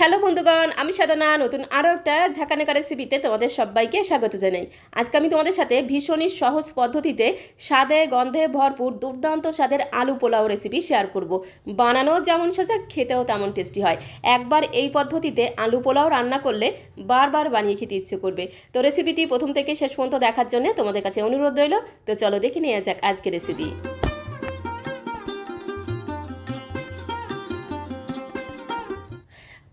Hello বন্ধুগণ, আমি সাধনা, নতুন আরও একটা ঝাঁকানেকা রেসিপিতে তোমাদের সবাইকে স্বাগত জানাই। আজকে আমি তোমাদের সাথে ভীষণই সহজ পদ্ধতিতে স্বাদে গন্ধে ভরপুর দুর্দান্ত স্বাদের আলু পোলাও রেসিপি শেয়ার করব। বানানো যেমন সোজা, খেতেও তেমন টেস্টি হয়। একবার এই পদ্ধতিতে আলু পোলাও রান্না করলে বারবার বানিয়ে খেতে ইচ্ছে করবে। তো রেসিপিটি প্রথম থেকে শেষ পর্যন্ত দেখার জন্য তোমাদের কাছে অনুরোধ রইল। তো চলো দেখে নিয়ে যাক আজকে রেসিপি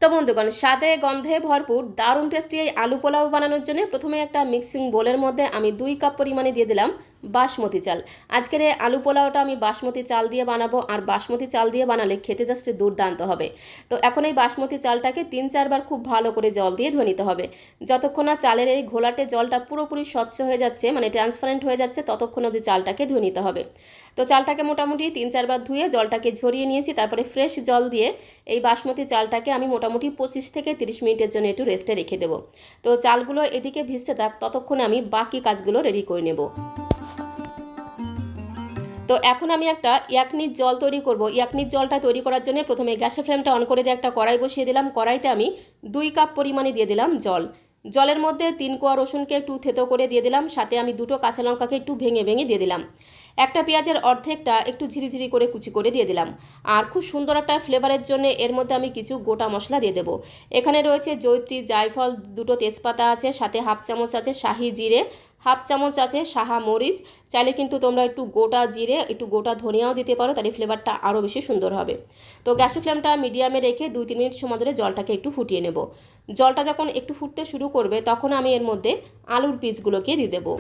তো বন্ধুগণ, স্বাদে গন্ধে ভরপুর, দারুণ টেস্টি এই আলু পোলাও বানানোর জন্য প্রথমে একটা মিক্সিং বোলের মধ্যে আমি দুই কাপ পরিমাণে দিয়ে দিলাম। বাসমতি চাল। আজকের এই আলু পোলাওটা আমি বাসমতি চাল দিয়ে বানাবো আর বাসমতি চাল দিয়ে বানালে খেতে জাস্ট দুর্দান্ত হবে। তো এখন এই বাসমতি চালটাকে তিন চারবার খুব ভালো করে জল দিয়ে ধুয়ে নিতে হবে। যতক্ষণ না চালের এই ঘোলাটে জলটা পুরোপুরি স্বচ্ছ হয়ে যাচ্ছে মানে ট্রান্সপারেন্ট হয়ে যাচ্ছে, ততক্ষণ অবধি চালটাকে ধুয়ে নিতে হবে। তো চালটাকে মোটামুটি তিন চারবার ধুয়ে জলটাকে ঝরিয়ে নিয়েছি, তারপরে ফ্রেশ জল দিয়ে এই বাসমতি চালটাকে আমি মোটামুটি পঁচিশ থেকে তিরিশ মিনিটের জন্য একটু রেস্টে রেখে দেবো। তো চালগুলো এদিকে ভিজতে থাক, ততক্ষণে আমি বাকি কাজগুলো রেডি করে নেব। তো এখন আমি একটা ইয়াকনির জল তৈরি করব। ইয়াকনির জলটা তৈরি করার জন্য প্রথমে গ্যাসের ফ্লেমটা অন করে দিয়ে একটা কড়াই বসিয়ে দিলাম। কড়াইতে আমি দুই কাপ পরিমাণে দিয়ে দিলাম জল। জলের মধ্যে তিন কোয়া রসুনকে একটু থেতো করে দিয়ে দিলাম, সাথে আমি দুটো কাঁচা লঙ্কাকে একটু ভেঙে ভেঙে দিয়ে দিলাম। একটা পেঁয়াজের অর্ধেকটা একটু ঝিরিঝিরি করে কুচি করে দিয়ে দিলাম। আর খুব সুন্দর একটা ফ্লেভারের জন্য এর মধ্যে আমি কিছু গোটা মশলা দিয়ে দেবো। এখানে রয়েছে জৈত্রী জায়ফল, দুটো তেজপাতা আছে, সাথে হাফ চামচ আছে শাহি জিরে হাফ চামচ আছে সাহা মরিচ। চাইলে কিন্তু তোমরা একটু গোটা জিরে, একটু গোটা ধনিয়াও দিতে পারো, তাহলে ফ্লেভারটা আরও বেশি সুন্দর হবে। তো গ্যাসের ফ্লেমটা মিডিয়ামে রেখে দুই তিন মিনিট সময় ধরে জলটাকে একটু ফুটিয়ে নেব। জলটা যখন একটু ফুটতে শুরু করবে, তখন আমি এর মধ্যে আলুর পিসগুলোকে দিয়ে দেবো।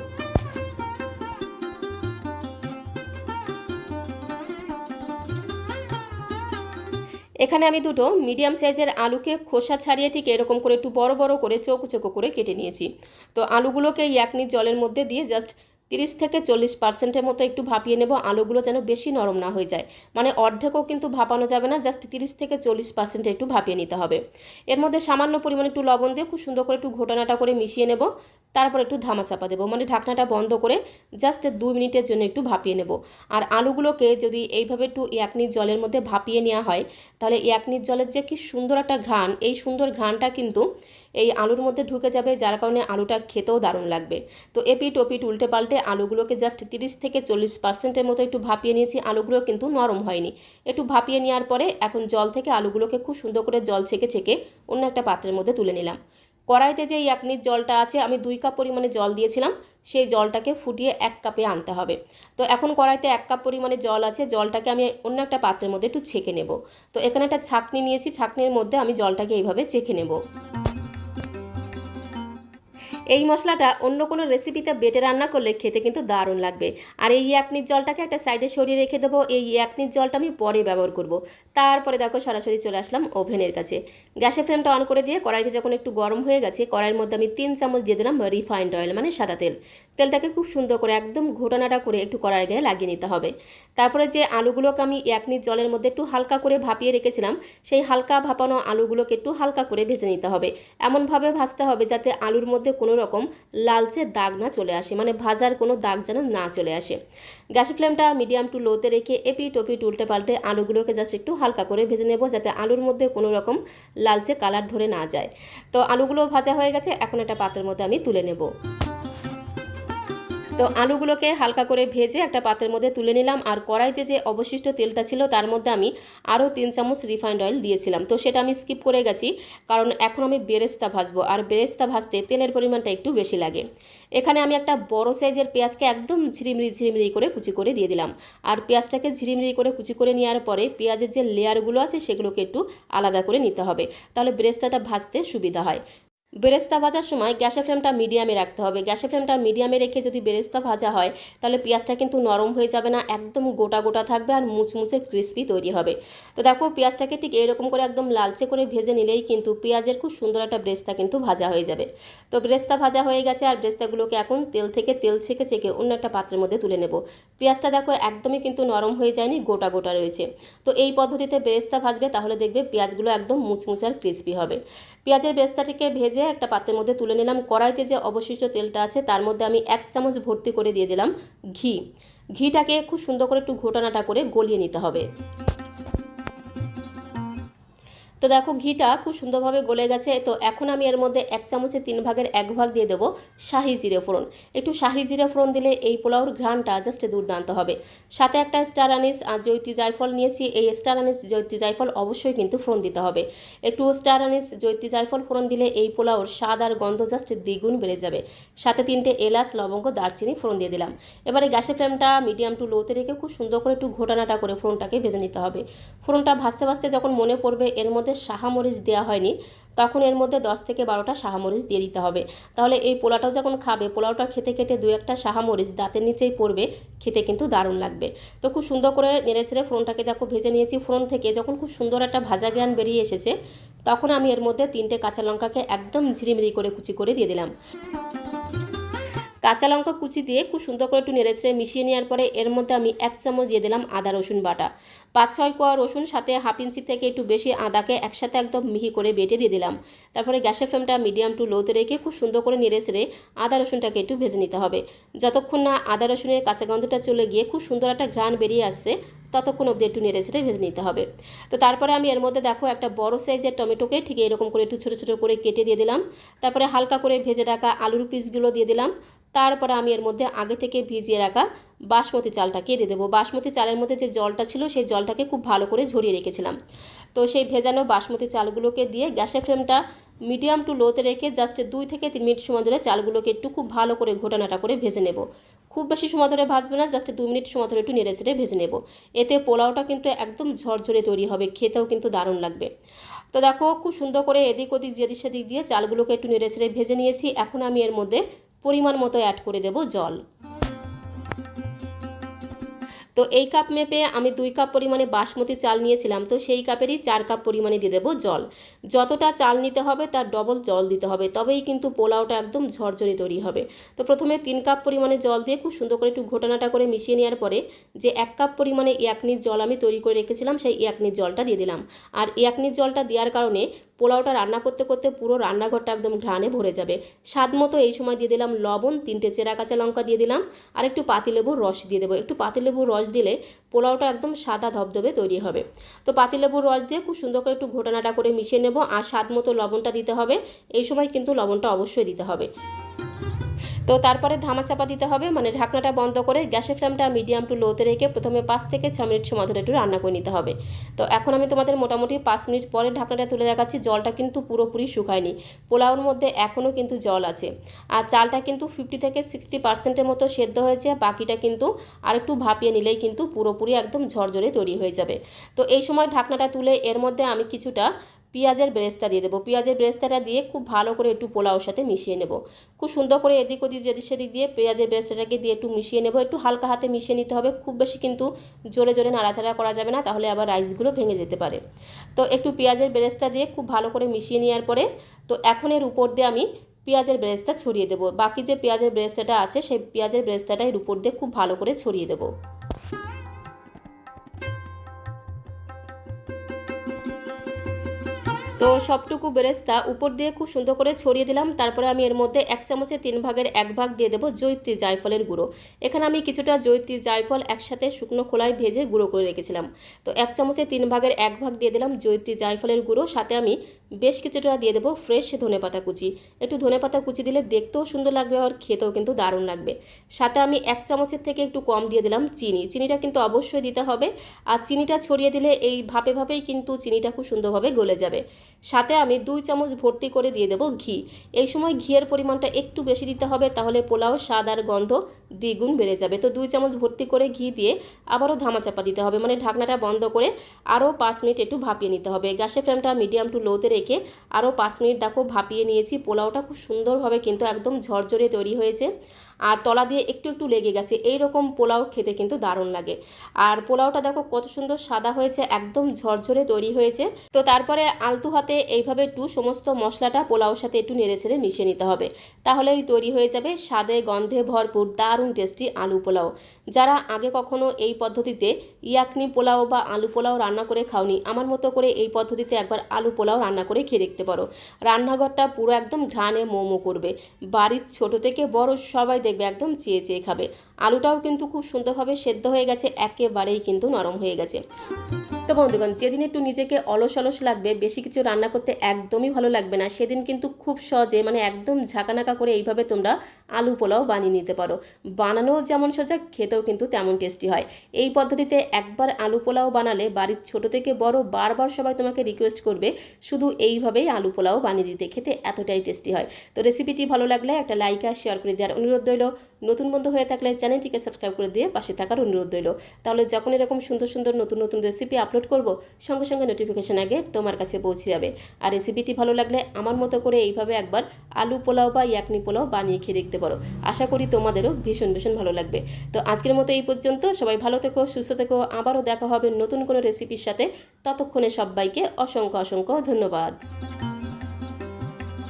এখানে আমি দুটো মিডিয়াম সাইজের আলুকে খোসা ছাড়িয়ে ঠিক এরকম করে একটু বড় বড় করে চৌকো চৌকো করে কেটে নিয়েছি। তো আলুগুলোকে একনি জলের মধ্যে দিয়ে জাস্ট তিরিশ থেকে চল্লিশ পার্সেন্টের মতো একটু ভাপিয়ে নেব, আলুগুলো যেন বেশি নরম না হয়ে যায়। মানে অর্ধেকও কিন্তু ভাপানো যাবে না জাস্ট তিরিশ থেকে চল্লিশ পার্সেন্ট একটু ভাপিয়ে নিতে হবে। এর মধ্যে সামান্য পরিমাণে একটু লবণ দিয়ে খুব সুন্দর করে একটু ঘোটানাটা করে মিশিয়ে নেব। তারপর একটু ধামা চাপা দেবো। মানে ঢাকনাটা বন্ধ করে জাস্ট দু মিনিটের জন্য একটু ভাপিয়ে নেব। আর আলুগুলোকে যদি এইভাবে একটু একনির জলের মধ্যে ভাপিয়ে নেওয়া হয়, তাহলে একনির জলের যে কি সুন্দর একটা ঘ্রাণ, এই সুন্দর ঘ্রাণটা কিন্তু এই আলুর মধ্যে ঢুকে যাবে, যার কারণে আলুটা খেতেও দারুণ লাগবে। তো এপিট ওপিট উল্টে পাল্টে আলুগুলোকে জাস্ট তিরিশ থেকে চল্লিশ পার্সেন্টের মতো একটু ভাপিয়ে নিয়েছি, আলুগুলো কিন্তু নরম হয়নি। একটু ভাপিয়ে নেওয়ার পরে এখন জল থেকে আলুগুলোকে খুব সুন্দর করে জল ছেঁকে ছেঁকে অন্য একটা পাত্রের মধ্যে তুলে নিলাম। কড়াইতে যে ইয়াকনির জলটা আছে, আমি দুই কাপ পরিমাণে জল দিয়েছিলাম, সেই জলটাকে ফুটিয়ে এক কাপে আনতে হবে। তো এখন কড়াইতে এক কাপ পরিমাণে জল আছে, জলটাকে আমি অন্য একটা পাত্রের মধ্যে একটু ছেঁকে নেব। তো এখানে একটা ছাকনি নিয়েছি, ছাকনির মধ্যে আমি জলটাকে এইভাবে চেখে নেব। এই মশলাটা অন্য কোনো রেসিপিতে বেটে রান্না করলে খেতে কিন্তু দারুণ লাগবে। আর এই একনির জলটাকে একটা সাইডে সরিয়ে রেখে দেবো। এই একনির জলটা আমি পরে ব্যবহার করব। তারপরে দেখো সরাসরি চলে আসলাম ওভেনের কাছে। গ্যাসের ফ্লেমটা অন করে দিয়ে কড়াইটা যখন একটু গরম হয়ে গেছে, কড়াইয়ের মধ্যে আমি তিন চামচ দিয়ে দিলাম রিফাইন্ড অয়েল মানে সাদা তেল। তেলটাকে খুব সুন্দর করে একদম ঘোটানাটা করে একটু কড়াই গায়ে লাগিয়ে নিতে হবে। তারপরে যে আলুগুলোকে আমি এক একনির জলের মধ্যে একটু হালকা করে ভাপিয়ে রেখেছিলাম, সেই হালকা ভাপানো আলুগুলোকে একটু হালকা করে ভেজে নিতে হবে। এমনভাবে ভাজতে হবে যাতে আলুর মধ্যে কোনো রকম লালচে দাগ না চলে আসে মানে ভাজার কোনো দাগ যেন না চলে আসে। গ্যাসের ফ্লেমটা মিডিয়াম টু লোতে রেখে এপি টপি উল্টে পাল্টে আলুগুলোকে জাস্ট একটু হালকা করে ভেজে নেব যাতে আলুর মধ্যে কোনো রকম লালচে কালার ধরে না যায়। তো আলুগুলো ভাজা হয়ে গেছে, এখন একটা পাত্রের মধ্যে আমি তুলে নেব। তো আলুগুলোকে হালকা করে ভেজে একটা পাত্রের মধ্যে তুলে নিলাম। আর কড়াইতে যে অবশিষ্ট তেলটা ছিল, তার মধ্যে আমি আরও তিন চামচ রিফাইন্ড অয়েল দিয়েছিলাম। তো সেটা আমি স্কিপ করে গেছি, কারণ এখন আমি বেরেস্তা ভাজবো, আর বেরেস্তা ভাজতে তেলের পরিমাণটা একটু বেশি লাগে। এখানে আমি একটা বড় সাইজের পেঁয়াজকে একদম ঝিরিমিরি ঝিরিমিরি করে কুচি করে দিয়ে দিলাম। আর পেঁয়াজটাকে ঝিরিমিরি করে কুচি করে নেওয়ার পরে পেঁয়াজের যে লেয়ারগুলো আছে, সেগুলোকে একটু আলাদা করে নিতে হবে, তাহলে বেরেস্তাটা ভাজতে সুবিধা হয়। বেরেস্তা ভাজার সময় গ্যাসের ফ্লেমটা মিডিয়ামে রাখতে হবে। গ্যাসের ফ্লেমটা মিডিয়ামে রেখে যদি বেরেস্তা ভাজা হয়, তাহলে পেঁয়াজটা কিন্তু নরম হয়ে যাবে না, একদম গোটা গোটা থাকবে আর মুচমুচে ক্রিস্পি তৈরি হবে। তো দেখো, পেঁয়াজটাকে ঠিক এরকম করে একদম লালচে করে ভেজে নিলেই কিন্তু পেঁয়াজের খুব সুন্দর একটা ব্রেস্তা কিন্তু ভাজা হয়ে যাবে। তো ব্রেস্তা ভাজা হয়ে গেছে আর ব্রেস্তাগুলোকে এখন তেল থেকে তেল ছেঁকে ছেঁকে অন্য একটা পাত্রের মধ্যে তুলে নেব। পেঁয়াজটা দেখো একদমই কিন্তু নরম হয়ে যায়নি, গোটা গোটা রয়েছে। তো এই পদ্ধতিতে বেরেস্তা ভাজবে, তাহলে দেখবে পেঁয়াজগুলো একদম মুচমুচে আর ক্রিস্পি হবে। পেঁয়াজের বেরেস্তাটিকে ভেজে ভেজে একটা পাত্রের মধ্যে তুলে নিলাম। কড়াইতে যে অবশিষ্ট তেলটা আছে, তার মধ্যে আমি এক চামচ ভর্তি করে দিয়ে দিলাম ঘি। ঘিটাকে খুব সুন্দর করে একটু ঘোটানাটা করে গলিয়ে নিতে হবে। তো দেখো ঘিটা খুব সুন্দরভাবে গলে গেছে। তো এখন আমি এর মধ্যে এক চামচে তিন ভাগের এক ভাগ দিয়ে দেবো শাহি জিরে ফোড়ন। একটু শাহি জিরে ফোড়ন দিলে এই পোলাওর ঘ্রাণটা জাস্ট দুর্দান্ত হবে। সাথে একটা স্টার আনিস আর জৈতি জায়ফল নিয়েছি। এই স্টার আনিস জৈতি জায়ফল অবশ্যই কিন্তু ফোড়ন দিতে হবে। একটু স্টার আনিস জৈতি জায়ফল ফোড়ন দিলে এই পোলাওর স্বাদ আর গন্ধ জাস্ট দ্বিগুণ বেড়ে যাবে। সাথে তিনটে এলাচ, লবঙ্গ, দারচিনি ফোড়ন দিয়ে দিলাম। এবারে গ্যাসের ফ্লেমটা মিডিয়াম টু লোতে রেখে খুব সুন্দর করে একটু ঘোটানাটা করে ফোড়নটাকে ভেজে নিতে হবে। ফোড়নটা ভাজতে ভাজতে যখন মনে পড়বে, এর মধ্যে শাহামরিচ দেওয়া হয়নি, তখন এর মধ্যে দশ থেকে বারোটা শাহামরিচ দিয়ে দিতে হবে। তাহলে এই পোলাওটাও যখন খাবে, পোলাওটা খেতে খেতে দু একটা শাহামরিচ দাঁতের নিচেই পড়বে, খেতে কিন্তু দারুণ লাগবে। তো খুব সুন্দর করে নেড়ে ছেড়ে ফোড়নটাকে দেখো ভেজে নিয়েছি। ফোড়ন থেকে যখন খুব সুন্দর একটা ভাজা জ্ঞান বেরিয়ে এসেছে, তখন আমি এর মধ্যে তিনটে কাঁচা লঙ্কাকে একদম ঝিরিমিরি করে কুচি করে দিয়ে দিলাম। কাঁচা লঙ্কা কুচি দিয়ে খুব সুন্দর করে একটু নেড়েচড়ে মিশিয়ে নেওয়ার পরে এর মধ্যে আমি এক চামচ দিয়ে দিলাম আদা, রসুন বাটা। পাঁচ, ছয় কোয়া রসুন, সাথে হাফ ইঞ্চি থেকে একটু বেশি আদাকে একসাথে একদম মিহি করে বেটে দিয়ে দিলাম। তারপরে গ্যাসের ফ্লেমটা মিডিয়াম টু লোতে রেখে খুব সুন্দর করে নেড়েচড়ে আদা, রসুনটাকে একটু ভেজে নিতে হবে। যতক্ষণ না আদা, রসুনের কাঁচা গন্ধটা চলে গিয়ে খুব সুন্দর একটা ঘ্রাণ বেরিয়ে আসছে, ততক্ষণ অবধি একটু নেড়ে ছেড়ে ভেজে নিতে হবে। তো তারপরে আমি এর মধ্যে দেখো একটা বড় সাইজের টমেটোকে ঠিক এরকম করে একটু ছোটো ছোটো করে কেটে দিয়ে দিলাম। তারপরে হালকা করে ভেজে রাখা আলুর পিসগুলো দিয়ে দিলাম। তারপরে আমি এর মধ্যে আগে থেকে ভিজিয়ে রাখা বাসমতি চালটাকে দিয়ে দেবো। বাসমতি চালের মধ্যে যে জলটা ছিল সেই জলটাকে খুব ভালো করে ঝরিয়ে রেখেছিলাম। তো সেই ভেজানো বাসমতি চালগুলোকে দিয়ে গ্যাসের ফ্লেমটা মিডিয়াম টু লোতে রেখে জাস্ট দুই থেকে তিন মিনিট সময় ধরে চালগুলোকে একটু খুব ভালো করে ঘোটানাটা করে ভেজে নেব। খুব বেশি সময় ধরে ভাজবে না, জাস্ট দু মিনিট সময় ধরে একটু নেড়ে চেড়ে ভেজে নেব। এতে পোলাওটা কিন্তু একদম ঝরঝরে তৈরি হবে, খেতেও কিন্তু দারুণ লাগবে। তো দেখো, খুব সুন্দর করে এদিক ওদিক, যেদিক সেদিক দিয়ে চালগুলোকে একটু নেড়ে ছেড়ে ভেজে নিয়েছি। এখন আমি এর মধ্যে পরিমাণ মতো অ্যাড করে দেব জল। তো এই কাপ মেপে আমি দুই কাপ পরিমাণে বাসমতি চাল নিয়েছিলাম, তো সেই কাপেরই চার কাপ পরিমাণে দিয়ে দেবো জল। যতটা চাল নিতে হবে তার ডবল জল দিতে হবে, তবেই কিন্তু পোলাওটা একদম ঝরঝরে তৈরি হবে। তো প্রথমে তিন কাপ পরিমাণে জল দিয়ে খুব সুন্দর করে একটু ঘোটানাটা করে মিশিয়ে নেওয়ার পরে যে এক কাপ পরিমাণে ইয়াকনির জল আমি তৈরি করে রেখেছিলাম, সেই ইয়াকনির জলটা দিয়ে দিলাম। আর ইয়াকনির জলটা দেওয়ার কারণে পোলাওটা রান্না করতে করতে পুরো রান্নাঘরটা একদম ঘ্রাণে ভরে যাবে। স্বাদ মতো এই সময় দিয়ে দিলাম লবণ, তিনটে চেরা কাঁচা লঙ্কা দিয়ে দিলাম, আর একটু পাতিলেবুর রস দিয়ে দেবো। একটু পাতিলেবুর রস দিলে পোলাওটা একদম সাদা ধবধবে তৈরি হবে। তো পাতিলেবুর রস দিয়ে খুব সুন্দর করে একটু ঘোটানাটা করে মিশিয়ে নেব আর স্বাদ মতো লবণটা দিতে হবে। এই সময় কিন্তু লবণটা অবশ্যই দিতে হবে। তো তারপরে ধামা চাপা দিতে হবে মানে ঢাকনাটা বন্ধ করে গ্যাসের ফ্লেমটা মিডিয়াম টু লোতে রেখে প্রথমে পাঁচ থেকে ছ মিনিট সময় ধরে একটু রান্না করে নিতে হবে। তো এখন আমি তোমাদের মোটামুটি পাঁচ মিনিট পরে ঢাকনাটা তুলে দেখাচ্ছি, জলটা কিন্তু পুরোপুরি শুকায়নি। পোলাওর মধ্যে এখনও কিন্তু জল আছে। আর চালটা কিন্তু ফিফটি থেকে সিক্সটি পার্সেন্টের মতো সেদ্ধ হয়েছে, বাকিটা কিন্তু আর একটু ভাপিয়ে নিলেই কিন্তু পুরোপুরি একদম ঝরঝরে তৈরি হয়ে যাবে। তো এই সময় ঢাকনাটা তুলে এর মধ্যে আমি কিছুটা পেঁয়াজের ব্রেস্তা দিয়ে দেবো। পেঁয়াজের ব্রেস্তাটা দিয়ে খুব ভালো করে একটু পোলাওর সাথে মিশিয়ে নেব। খুব সুন্দর করে এদিক ওদিক, যেদিক সেদিক দিয়ে পেঁয়াজের ব্রেস্তাটাকে দিয়ে একটু মিশিয়ে নেব। একটু হালকা হাতে মিশিয়ে নিতে হবে। খুব বেশি কিন্তু জোরে জোরে নাড়াচাড়া করা যাবে না, তাহলে আবার রাইসগুলো ভেঙে যেতে পারে। তো একটু পেঁয়াজের ব্রেস্তা দিয়ে খুব ভালো করে মিশিয়ে নেওয়ার পরে, তো এখন এর উপর দিয়ে আমি পেঁয়াজের ব্রেস্তা ছড়িয়ে দেবো। বাকি যে পেঁয়াজের ব্রেস্তাটা আছে, সেই পেঁয়াজের ব্রেস্তাটা এর উপর দিয়ে খুব ভালো করে ছড়িয়ে দেবো। তো সবটুকু বেরেস্তা উপর দিয়ে খুব সুন্দর করে ছড়িয়ে দিলাম। তারপরে আমি এর মধ্যে এক চামচে তিন ভাগের এক ভাগ দিয়ে দেবো জৈত্রী জায়ফলের গুঁড়ো। এখানে আমি কিছুটা জৈত্রী জায়ফল একসাথে শুকনো খোলায় ভেজে গুঁড়ো করে রেখেছিলাম। তো এক চামচে তিন ভাগের এক ভাগ দিয়ে দিলাম জৈত্রী জায়ফলের গুঁড়ো। সাথে আমি বেশ কিছুটা দিয়ে দেবো ফ্রেশ ধনে পাতা কুচি। একটু ধনে পাতা কুচি দিলে দেখতেও সুন্দর লাগবে আর খেতেও কিন্তু দারুণ লাগবে। সাথে আমি এক চামচের থেকে একটু কম দিয়ে দিলাম চিনি। চিনিটা কিন্তু অবশ্যই দিতে হবে। আর চিনিটা ছড়িয়ে দিলে এই ভাপে ভাপেই কিন্তু চিনিটা খুব সুন্দরভাবে গলে যাবে। সাথে আমি দুই চামচ ভর্তি করে দিয়ে দেবো ঘি। এই সময় ঘিয়ের পরিমাণটা একটু বেশি দিতে হবে, তাহলে পোলাও স্বাদ আর গন্ধ দ্বিগুণ বেড়ে যাবে। তো দুই চামচ ভর্তি করে ঘি দিয়ে আবারও ধামাচাপা দিতে হবে। মানে ঢাকনাটা বন্ধ করে আরও পাঁচ মিনিট একটু ভাপিয়ে নিতে হবে। গ্যাসের ফ্লেমটা মিডিয়াম টু লোতে রেখে আরও পাঁচ মিনিট দেখো ভাপিয়ে নিয়েছি। পোলাওটা খুব সুন্দরভাবে কিন্তু একদম ঝরঝরে তৈরি হয়েছে। আর তলা দিয়ে একটু একটু লেগে গেছে। এই রকম পোলাও খেতে কিন্তু দারুণ লাগে। আর পোলাওটা দেখো কত সুন্দর সাদা হয়েছে, একদম ঝরঝরে তৈরি হয়েছে। তো তারপরে আলতু হাতে এইভাবে একটু সমস্ত মশলাটা পোলাওর সাথে একটু নেড়ে ছেড়ে মিশিয়ে নিতে হবে। তাহলেই তৈরি হয়ে যাবে স্বাদে গন্ধে ভরপুর, দারুণ টেস্টি আলু পোলাও। যারা আগে কখনো এই পদ্ধতিতে ইয়াকনি পোলাও বা আলু পোলাও রান্না করে খাওনি। আমার মতো করে এই পদ্ধতিতে একবার আলু পোলাও রান্না করে খেয়ে দেখতে পারো। রান্নাঘরটা পুরো একদম ঘ্রাণে মোমো করবে। বাড়ির ছোট থেকে বড় সবাই দেখবে একদম চেয়ে চেয়ে খাবে। আলুটাও কিন্তু খুব সুন্দরভাবে সেদ্ধ হয়ে গেছে, একেবারেই কিন্তু নরম হয়ে গেছে। তো বন্ধুগণ, যেদিন একটু নিজেকে অলস অলস লাগবে, বেশি কিছু রান্না করতে একদমই ভালো লাগবে না, সেদিন কিন্তু খুব সহজে মানে একদম ঝাঁকানাকা করে এইভাবে তোমরা আলু পোলাও বানিয়ে নিতে পারো। বানানো যেমন সোজা, খেতেও কিন্তু তেমন টেস্টি হয়। এই পদ্ধতিতে একবার আলু পোলাও বানালে, বাড়ির ছোট থেকে বড় বারবার সবাই তোমাকে রিকোয়েস্ট করবে, শুধু এইভাবেই আলু পোলাও বানিয়ে দিতে, খেতে এতটাই টেস্টি হয়। তো রেসিপিটি ভালো লাগলে একটা লাইক আর শেয়ার করে দেওয়ার অনুরোধ রইল। নতুন বন্ধু হয়ে থাকলে চ্যানেলটিকে সাবস্ক্রাইব করে দিয়ে পাশে থাকার অনুরোধ রইল। তাহলে যখন এরকম সুন্দর সুন্দর নতুন নতুন রেসিপি আপলোড করব, সঙ্গে সঙ্গে নোটিফিকেশন আগে তোমার কাছে পৌঁছে যাবে। আর রেসিপিটি ভালো লাগলে আমার মতো করে এইভাবে একবার আলু পোলাও বা ইয়াকনি পোলাও বানিয়ে খেয়ে দেখতে পারো। আশা করি তোমাদেরও ভীষণ ভীষণ ভালো লাগবে। তো আজকের মতো এই পর্যন্ত। সবাই ভালো থেকো, সুস্থ থেকো। আবারও দেখা হবে নতুন কোনো রেসিপির সাথে। ততক্ষণে সবাইকে অসংখ্য অসংখ্য ধন্যবাদ।